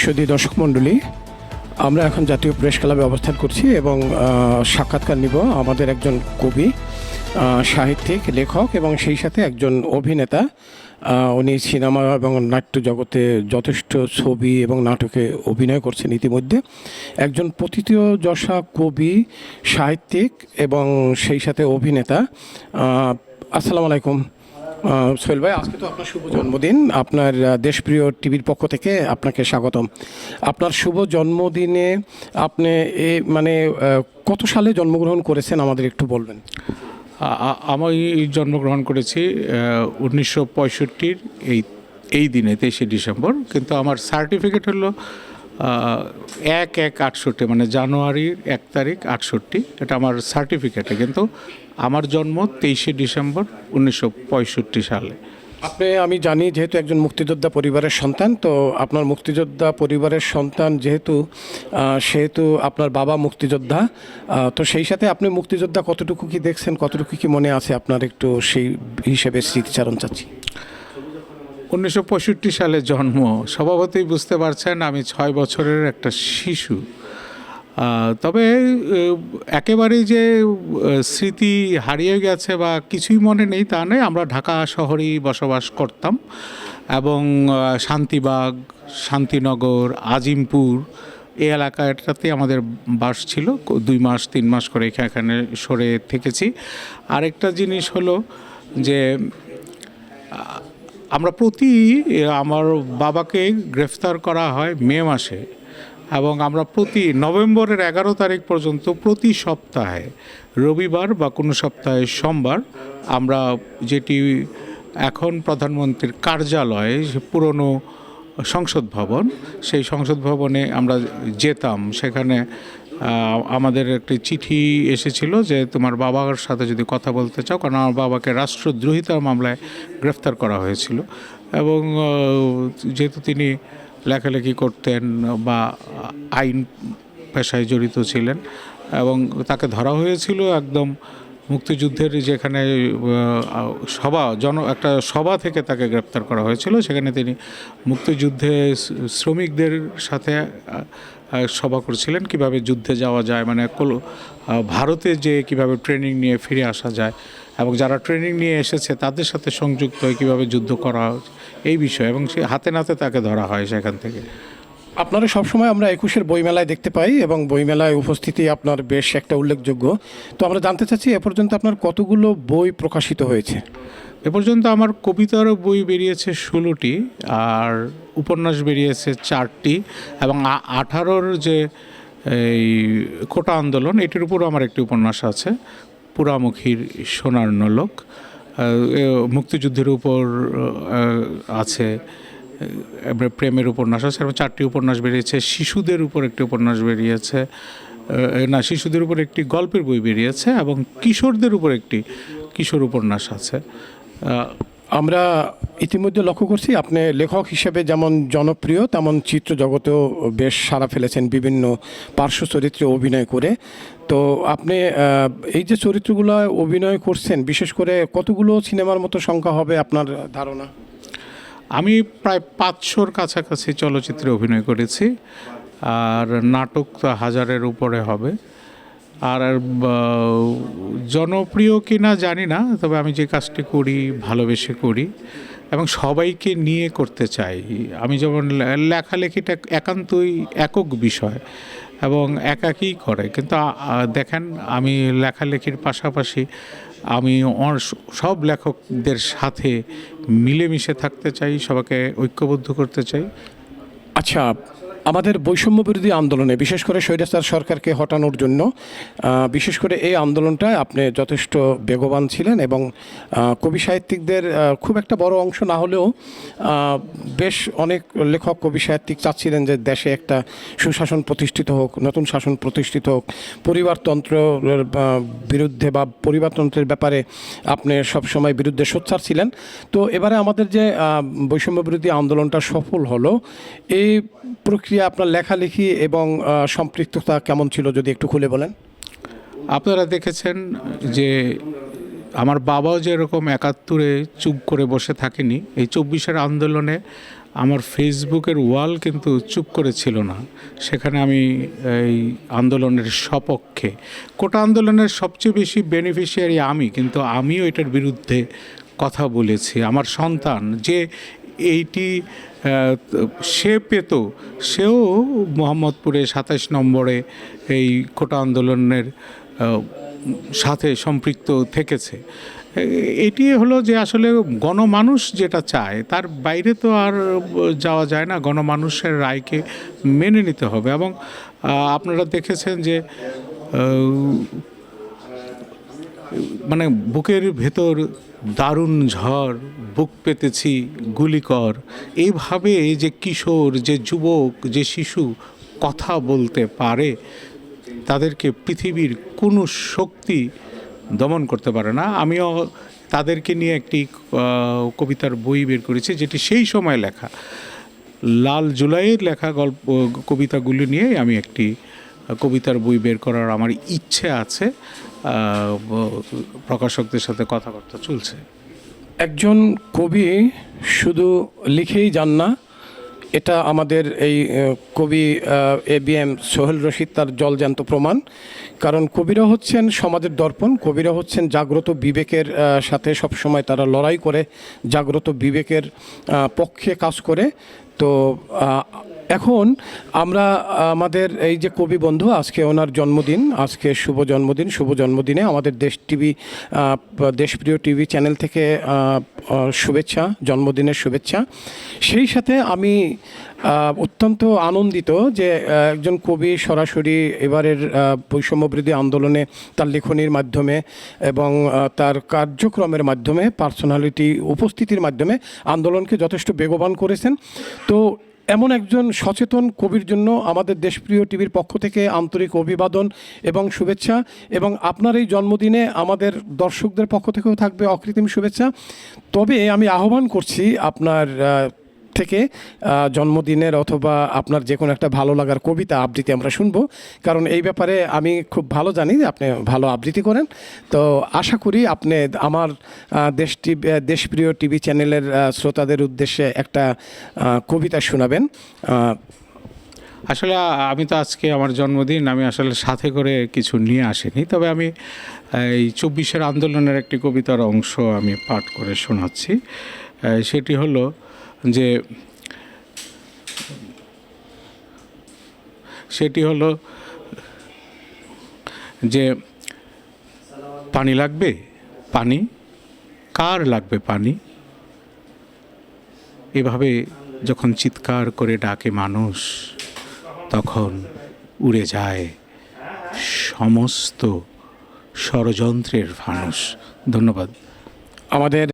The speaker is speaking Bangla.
সুদী দর্শক মণ্ডলী, আমরা এখন জাতীয় প্রেস ক্লাবে অবস্থান করছি এবং সাক্ষাৎকার নিব আমাদের একজন কবি সাহিত্যিক, লেখক এবং সেই সাথে একজন অভিনেতা। উনি সিনেমা এবং নাট্য জগতে যথেষ্ট ছবি এবং নাটকে অভিনয় করছেন ইতিমধ্যে। একজন পতিতীয় যশা কবি, সাহিত্যিক এবং সেই সাথে অভিনেতা। আসসালামু আলাইকুম। সোহেল ভাই, আজকে তো আপনার শুভ জন্মদিন। আপনার দেশপ্রিয় টিভির পক্ষ থেকে আপনাকে স্বাগতম। আপনার শুভ জন্মদিনে আপনি এ মানে কত সালে জন্মগ্রহণ করেছেন, আমাদের একটু বলবেন? আমি জন্মগ্রহণ করেছি উনিশশো পঁয়ষট্টির এই এই দিনে, তেইশে ডিসেম্বর। কিন্তু আমার সার্টিফিকেট হলো এক এক আটষট্টি মানে জানুয়ারির এক তারিখ আটষট্টি। এটা আমার সার্টিফিকেটে, কিন্তু আমার জন্ম তেইশে ডিসেম্বর উনিশশো পঁয়ষট্টি সালে। আপনি আমি জানি যেহেতু একজন মুক্তিযোদ্ধা পরিবারের সন্তান তো আপনার মুক্তিযোদ্ধা পরিবারের সন্তান যেহেতু সেহেতু আপনার বাবা মুক্তিযোদ্ধা তো সেই সাথে আপনি মুক্তিযোদ্ধা কতটুকু কি দেখছেন কতটুকু কি মনে আছে আপনার একটু সেই হিসেবে স্মৃতিচারণ চাচ্ছি? উনিশশো পঁয়ষট্টি সালে জন্ম। স্বভাবতই বুঝতে পারছেন আমি ছয় বছরের একটা শিশু। তবে আহ, একেবারেই যে স্মৃতি হারিয়ে গেছে বা কিছুই মনে নেই তা নয় আমরা ঢাকা শহরেই বসবাস করতাম এবং শান্তিবাগ শান্তিনগর আজিমপুর এই এলাকাটাতে আমাদের বাস ছিল। দুই মাস তিন মাস করে এখা- এখানে সরে থেকেছি। আরেকটা জিনিস হলো যে আমরা প্রতি আমার বাবাকে গ্রেফতার করা হয় মে মাসে। এবং আমরা প্রতি নভেম্বরের এগারো তারিখ পর্যন্ত প্রতি সপ্তাহে, রবিবার বা কোনো সপ্তাহে সোমবার আমরা যেটি এখন প্রধানমন্ত্রীর কার্যালয় পুরনো সংসদ ভবন, সেই সংসদ ভবনে আমরা যেতাম। সেখানে আমাদের একটি চিঠি এসেছিল যে তোমার বাবার সাথে যদি কথা বলতে চাও, কারণ আমার বাবাকে রাষ্ট্রদ্রোহিতার মামলায় গ্রেফতার করা হয়েছিল। এবং যেহেতু তিনি লেখালেখি করতেন বা আইন পেশায় জড়িত ছিলেন এবং তাকে ধরা হয়েছিল একদম মুক্তিযুদ্ধের যেখানে সভা, জন, একটা সভা থেকে তাকে গ্রেপ্তার করা হয়েছিল। সেখানে তিনি মুক্তিযুদ্ধে শ্রমিকদের সাথে সভা করছিলেন। কীভাবে যুদ্ধে যাওয়া যায় মানে ভারতে যে কীভাবে ট্রেনিং নিয়ে ফিরে আসা যায় এবং যারা ট্রেনিং নিয়ে এসেছে তাদের সাথে সংযুক্ত হয়ে কীভাবে যুদ্ধ করা হয়, এই বিষয়ে এবং সে হাতে নাতে তাকে ধরা হয় সেখান থেকে। আপনারা সবসময় আমরা একুশের বইমেলায় দেখতে পাই এবং বইমেলায় উপস্থিতি আপনার বেশ একটা উল্লেখযোগ্য। তো আমরা জানতে চাচ্ছি এ পর্যন্ত আপনার কতগুলো বই প্রকাশিত হয়েছে? এ পর্যন্ত আমার কবিতারও বই বেরিয়েছে ষোলোটি আর উপন্যাস বেরিয়েছে চারটি এবং আঠারোর যে এই কোটা আন্দোলন এটির উপরও আমার একটি উপন্যাস আছে। পুরামুখীর সোনার নলক মুক্তিযুদ্ধের উপর আছে প্রেমের উপন্যাস আছে এবং চারটি উপন্যাস বেরিয়েছে, শিশুদের উপর একটি উপন্যাস বেরিয়েছে না, শিশুদের উপর একটি গল্পের বই বেরিয়েছে এবং কিশোরদের উপর একটি কিশোর উপন্যাস আছে। আমরা ইতিমধ্যে লক্ষ্য করছি আপনি লেখক হিসেবে যেমন জনপ্রিয়, তেমন চিত্র জগতেও বেশ সাড়া ফেলেছেন বিভিন্ন পার্শ্ব চরিত্রে অভিনয় করে। তো আপনি এই যে চরিত্রগুলো অভিনয় করছেন, বিশেষ করে কতগুলো সিনেমার মতো সংখ্যা হবে আপনার ধারণা? আমি প্রায় পাঁচশোর কাছাকাছি চলচ্চিত্রে অভিনয় করেছি, আর নাটক তো হাজারের উপরে হবে। আর জনপ্রিয় কি না জানি না, তবে আমি যে কাজটি করি, ভালোবেসে করি এবং সবাইকে নিয়ে করতে চাই। আমি যেমন লেখালেখিটা একান্তই একক বিষয় এবং একাকই করে। কিন্তু দেখেন, আমি লেখালেখির পাশাপাশি আমি সব লেখকদের সাথে মিলেমিশে থাকতে চাই, সবাইকে ঐক্যবদ্ধ করতে চাই। আচ্ছা আমাদের বৈষম্য বিরোধী আন্দোলনে, বিশেষ করে স্বৈরাচার সরকারকে হটানোর জন্য বিশেষ করে এই আন্দোলনটায় আপনি যথেষ্ট বেগবান ছিলেন এবং কবি সাহিত্যিকদের খুব একটা বড় অংশ না হলেও বেশ অনেক লেখক, কবি সাহিত্যিক চাচ্ছিলেন যে দেশে একটা সুশাসন প্রতিষ্ঠিত হোক, নতুন শাসন প্রতিষ্ঠিত হোক। পরিবারতন্ত্র বিরুদ্ধে বা পরিবারতন্ত্রের ব্যাপারে আপনি সবসময় বিরুদ্ধে সোচ্চার ছিলেন। তো এবারে আমাদের যে বৈষম্য বিরোধী আন্দোলনটা সফল হলো, এই প্রক্রিয়া আপনার লেখালেখি এবং সম্পৃক্ততা কেমন ছিল যদি একটু খুলে বলেন? আপনারা দেখেছেন যে আমার বাবাও যেরকম একাত্তরে চুপ করে বসে থাকেনি, এই চব্বিশের আন্দোলনে আমার ফেসবুকের ওয়াল কিন্তু চুপ করেছিল না। সেখানে আমি, এই আন্দোলনের সপক্ষে, কোটা আন্দোলনের সবচেয়ে বেশি বেনিফিশিয়ারি আমি, কিন্তু আমিও এটার বিরুদ্ধে কথা বলেছি। আমার সন্তান যে এইটি সে পেত, সেও মোহাম্মদপুরে সাতাশ নম্বরে এই কোটা আন্দোলনের সাথে সম্পৃক্ত থেকেছে। এটি হলো যে আসলে গণমানুষ যেটা চায়, তার বাইরে তো আর যাওয়া যায় না, গণমানুষের রায়কে মেনে নিতে হবে। এবং আপনারা দেখেছেন যে মানে বুকের ভেতর দারুণ ঝড়, বুক পেতেছি গুলিকর। এইভাবে যে কিশোর, যে যুবক, যে শিশু কথা বলতে পারে, তাদেরকে পৃথিবীর কোনো শক্তি দমন করতে পারে না। আমিও তাদেরকে নিয়ে একটি কবিতার বই বের করেছি, যেটি সেই সময় লেখা। লাল জুলাইয়ের লেখা গল্প, কবিতাগুলি নিয়ে আমি একটি কবিতার বই বের করার আমার ইচ্ছে আছে। প্রকাশকদের সাথে কথাবার্তা চলছে। একজন কবি শুধু লিখেই যান না, এটা আমাদের এই কবি A B M Sohel Rashid তার জলজান্ত প্রমাণ। কারণ কবিরা হচ্ছেন সমাজের দর্পণ, কবিরা হচ্ছেন জাগ্রত বিবেকের সাথে সবসময় তারা লড়াই করে, জাগ্রত বিবেকের পক্ষে কাজ করে। তো এখন আমরা, আমাদের এই যে কবি বন্ধু, আজকে ওনার জন্মদিন, আজকে শুভ জন্মদিন, শুভ জন্মদিনে আমাদের দেশ টিভি দেশপ্রিয় টিভি চ্যানেল থেকে শুভেচ্ছা, জন্মদিনের শুভেচ্ছা। সেই সাথে আমি অত্যন্ত আনন্দিত যে একজন কবি সরাসরি এবারের বৈষম্যবৃদ্ধি আন্দোলনে তার লেখনীর মাধ্যমে এবং তার কার্যক্রমের মাধ্যমে, পার্সোনালিটি, উপস্থিতির মাধ্যমে আন্দোলনকে যথেষ্ট বেগবান করেছেন। তো এমন একজন সচেতন কবির জন্য আমাদের দেশপ্রিয় টিভির পক্ষ থেকে আন্তরিক অভিবাদন এবং শুভেচ্ছা এবং আপনার এই জন্মদিনে আমাদের দর্শকদের পক্ষ থেকেও থাকবে অকৃত্রিম শুভেচ্ছা। তবে আমি আহ্বান করছি আপনার থেকে জন্মদিনের অথবা আপনার যে কোনো একটা ভালো লাগার কবিতা আবৃত্তি আমরা শুনব। কারণ এই ব্যাপারে আমি খুব ভালো জানি যে আপনি ভালো আবৃত্তি করেন। তো আশা করি আপনি আমার দেশ টিভি দেশপ্রিয় টিভি চ্যানেলের শ্রোতাদের উদ্দেশ্যে একটা কবিতা শোনাবেন। আসলে আমি তো আজকে আমার জন্মদিন, আমি আসলে সাথে করে কিছু নিয়ে আসিনি। তবে আমি এই চব্বিশের আন্দোলনের একটি কবিতার অংশ আমি পাঠ করে শোনাচ্ছি। সেটি হলো যে সেটি হলো যে পানি লাগবে? পানি? কার লাগবে পানি? এভাবে যখন চিৎকার করে ডাকে মানুষ, তখন উড়ে যায় সমস্ত ষড়যন্ত্রের ফানুষ। ধন্যবাদ। আমাদের